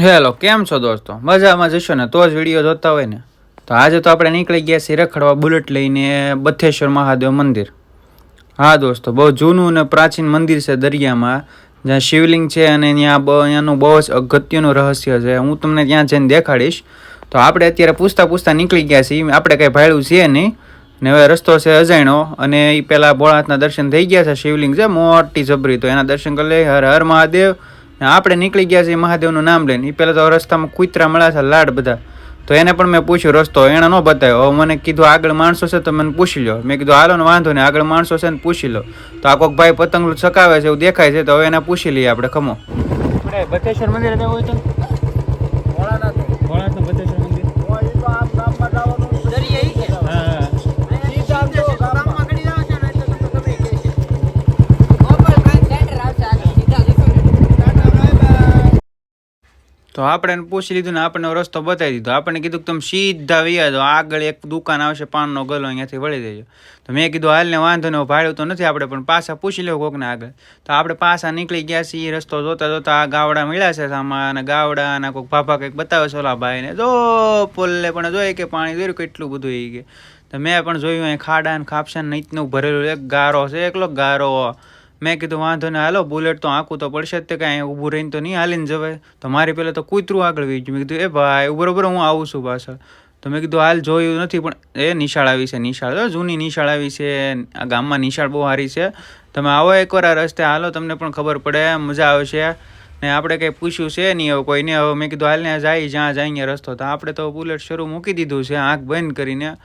Hello, કેમ છો દોસ્તો? મજામાં જશો ને? તો જ વીડિયો જોતા હોય ને? તો આજે તો આપણે નીકળી ગયા છીએ રખડવા બુલેટ લઈને બથેશ્વર મહાદેવ મંદિર. હા દોસ્તો, બહુ જૂનું અને પ્રાચીન મંદિર છે દરિયામાં. જ્યાં શિવલિંગ છે અને ત્યાં અહીંયાનું બહુ જ અગત્યનું રહસ્ય છે. હું તમને ત્યાં જઈને દેખાડીશ. તો આપણે અત્યારે પૂછતા પૂછતા નીકળી ગયા છીએ. આપણે કંઈ ભાડું છે નહીં. ને હવે રસ્તો છે અજાણ્યો અને એ પહેલાં ભોળાનાથના દર્શન થઈ ગયા છે. શિવલિંગ છે મોટી જબરી. તો એના દર્શન કરી લઈ હર હર મહાદેવ. આપણે નીકળી ગયા છીએ મહાદેવનું નામ લઈને. એ પહેલાં તો રસ્તામાં કૂતરા મળ્યા છે, લાડ બધા. તો એને પણ મેં પૂછ્યું, રસ્તો એણે ન બતાવ્યો. હવે મને કીધું, આગળ માણસો છે, તો મને પૂછી લો મેં કીધું, હાલો ને, વાંધો નહીં, આગળ માણસો છે ને, પૂછી લો. તો આ કોક ભાઈ પતંગ ચકાવે છે, એવું દેખાય છે, તો હવે એને પૂછી લઈએ આપણે, ખમો. આપણે બતેશ્વર મંદિર હોય તો? તો આપણે પૂછી લીધું ને આપણને રસ્તો બતાવી દીધો. આપણને કીધું કે તમે સીધા વ્યા દો આગળ એક દુકાન આવશે, પાનનો ગલો અહીંયાથી વળી દેજો. તો મેં કીધું, હાલને વાંધો ને, ભાડું તો નથી આપણે, પણ પાછા પૂછી લેવું કોકને આગળ. તો આપણે પાછા નીકળી ગયા છીએ, રસ્તો જોતા જોતા આ ગાવડા મળ્યા છે સામા અને ગાવડા અને કોઈક ભાભા કંઈક બતાવે છે, ઓલા ભાઈને. જો પોલે પણ જોઈએ કે પાણી જોયું કેટલું બધું એ કે. તો મેં પણ જોયું, અહીં ખાડા ને ખાપસા ને નીચનું ભરેલું એક ગારો છે, એકલો ગારો. મેં કીધું, વાંધો ને હાલો, બુલેટ તો આંકું તો પડશે જ તે, કાંઈ ઊભું રહીને તો નહીં હાલીને જવાય. તો મારી પહેલાં તો કૂતરું આગળ વી ગયું. મેં કીધું, એ ભાઈ બરોબર હું આવું છું પાછળ. તો મેં કીધું, હાલ જોયું નથી, પણ એ નિશાળ આવી છે, નિશાળ. તો જૂની નિશાળ આવી છે, આ ગામમાં નિશાળ બહુ સારી છે. તમે આવો એકવાર આ રસ્તે, હાલો, તમને પણ ખબર પડે, મજા આવશે. ને આપણે કંઈ પૂછ્યું છે નહીં હવે, કોઈને? હવે મેં કીધું હાલને જાય, જ્યાં જાય રસ્તો. તો આપણે તો બુલેટ શરૂ મૂકી દીધું છે, આંખ બંધ કરીને.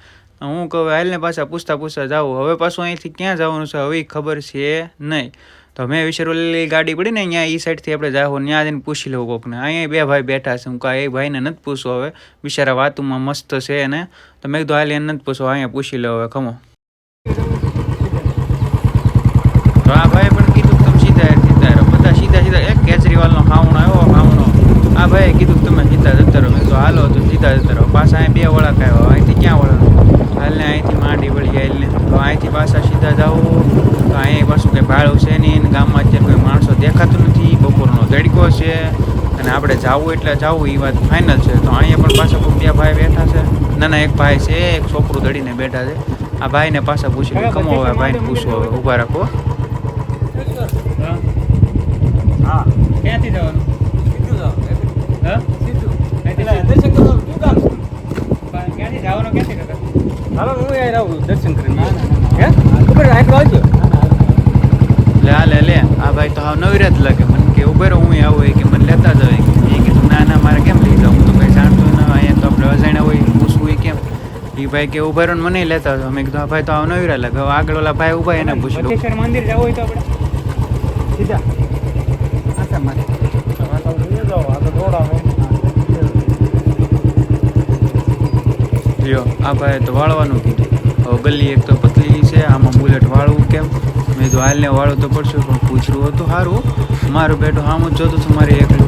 હું કહું હાલને પાછા પૂછતા પૂછતા જાઉં. હવે પાછું અહીંથી ક્યાં જવાનું છે? હવે ખબર છે નહીં. તો મેં વિચારેલી ગાડી પડી ને અહીંયા એ સાઈડથી આપણે જાઉં ત્યાં જઈને પૂછી લઉં કોકને. અહીંયા બે ભાઈ બેઠા છે. હું કાં એ ભાઈને નથી પૂછો હવે. બિચારા વાતુમાં મસ્ત છે ને તો મેં કીધું હાલ એને નથી પૂછો અહીંયા પૂછી લો હવે. ખમો. તો આ ભાઈ પણ કીધું તમે સીધા સીધા બધા સીધા સીધા, એક કેજરીવાલનો ખાવણો આવ્યો ખાવણો આ ભાઈ કીધું તમે સીધા જતા રહો. મેં કીધું, હાલો, તો સીધા જતા રહો. પાછા બે વળા આવ્યો અહીંથી ક્યાં વળાક હાલને અહીંથી માંડી વળી હાલને તો પાછા જાઓ તો અહીંયા પાછું કંઈ ભાડું છે નહીં ગામમાં અત્યારે કોઈ માણસો દેખાતું નથી બપોરનો તડકો છે અને આપણે જાવું એટલે જાવું એ વાત ફાઇનલ છે. તો અહીંયા પણ પાછા કોઈ બે ભાઈ બેઠા છે. નાના એક ભાઈ છે એક છોકરું દડીને બેઠા છે. આ ભાઈને પાછા પૂછી લે. કમો હવે ભાઈને પૂછો હવે ઊભા રાખો. હા. ક્યાંથી જવાનું? હા? ક્યાંથી? જવાનું ક્યાંથી? કાકા? હાલો હું યાર આવું દર્શન કરીને ના, ના, ના. હે ખબર આટલો આવજો લે આ લે લે આ ભાઈ તો હાવ નવી રાત લાગે. મને કે ઉભેરો હું આવું કે મને લેતા જ હોય. એ કીધું ના ના મારે કેમ લઈ જાઉં? તો કંઈ જાણતો ના અહીંયા તો આપણે અજાણ્યા હોય પૂછવું એ કેમ? એ ભાઈ કે ઉભેરો ને મને લેતા જાઓ. મેં કીધું આ ભાઈ તો આવ નવી રાત લાગે. હવે આગળ ઓલા ભાઈ ઊભા એને પૂછ્યું મંદિર જવું હોય તો આપણે. સીધા. આ ભાઈ તો વાળવાનું કીધું. હવે ગલી એક તો પતલી છે આમાં બુલેટ વાળવું કેમ? મેં તો હાલને વાળો તો પડશે પણ પૂછવું હતું સારું મારું બેટું આમ જ જોતું હતું, મારે એકલું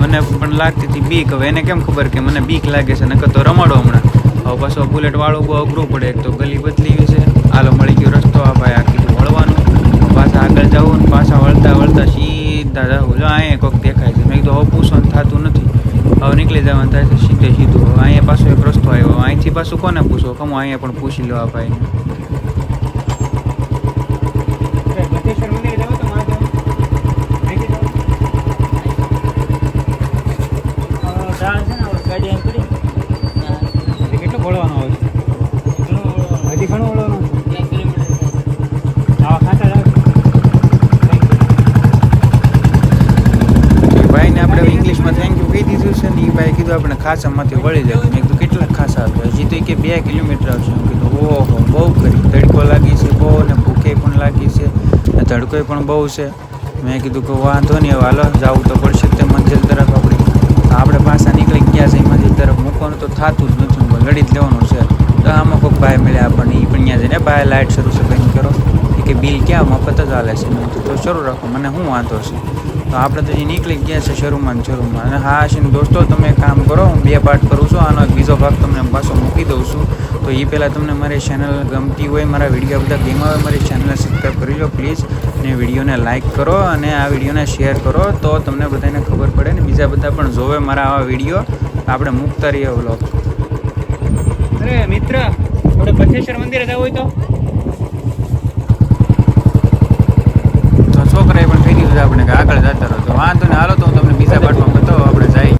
મને પણ લાગતી હતી બીક. હવે એને કેમ ખબર કે મને બીક લાગે છે? નકર તો રમાડો હમણાં. હવે પાછો બુલેટ વાળો બહુ અઘરું પડે. એક તો ગલી બદલી છે. હાલો, મળી ગયો રસ્તો. આ ભાઈ આ કીધું વળવાનું. પાછા આગળ જવું ને પાછા વળતા વળતા સીધા જવું જો અહીંયા કોઈક દેખાય છે. મેં કીધું, હવે પૂછવાનું થતું નથી. હવે નીકળી જવાનું થાય છે સીધે સીધું. અહીંયા પાછો એક રસ્તો આવ્યો. અહીંથી પાછું કોને પૂછો? કમો અહીંયા પણ પૂછી લો આ ભાઈને બટેશ્વર મંદિર જવું તો મહાદેવ અહીંથી જાઓ ગાડી એમ કરી કેટલું ભળવાનું આવે હજી ઘણું વળવાનું આવા ખાતા જાવ એ ભાઈને આપણે ઇંગ્લિશમાં થેન્ક યુ કહી દીધું છે ને એ ભાઈ કીધું આપણે ખાસામાંથી વળી જાય. મેં કીધું કેટલા ખાસા આવે? હજી તો કે બે કિલોમીટર આવશે. મેં કીધું, ઓહો, બહુ કરી. તડકો લાગી છે બહુ ને ભૂખે પણ લાગી છે. ને તડકોય પણ બહુ છે. મેં કીધું કે વાંધો નહીં હાલો, જવું તો પડશે તે મંજિલ તરફ આપણે. આપણે પાછા નીકળી ગયા છે મંજિલ તરફ. મૂકવાનું તો થતું જ નથી લડી જ લેવાનું છે. તો આમાં કોઈક ભાઈ મળ્યા આપણને એ પણ ત્યાં જઈને, ભાઈ લાઇટ શરૂ છે કંઈ કરો. કે, બિલ ક્યાં? મફત જ હાલે છે. તો શરૂ રાખો. મને શું વાંધો છે? તો આપણે તો એ નીકળી ગયા છે શરૂમાં શરૂમાં અને હા છે દોસ્તો, તમે કામ કરો, હું બે પાર્ટ કરું છું. આનો બીજો ભાગ તમને પાછો મૂકી દઉં છું. તો એ પહેલાં તમને મારી ચેનલ ગમતી હોય, મારા વીડિયો બધા ગેમ આવે મારી ચેનલને સબસ્ક્રાઈબ કરી લો પ્લીઝ અને વિડીયોને લાઇક કરો અને આ વિડીયોને શેર કરો, તો તમને બધાને ખબર પડે ને બીજા બધા પણ જોવે મારા આવા વીડિયો આપણે મૂકતા રહીએ વ્લોગ અરે મિત્ર, આપણે પથેશ્વર મંદિરે જવું હોય તો? આપણે આગળ જતા રહો. તો વાંધો ને હાલો તો હું તમને બીજા પાર્ટમાં બતાવો. આપણે જાય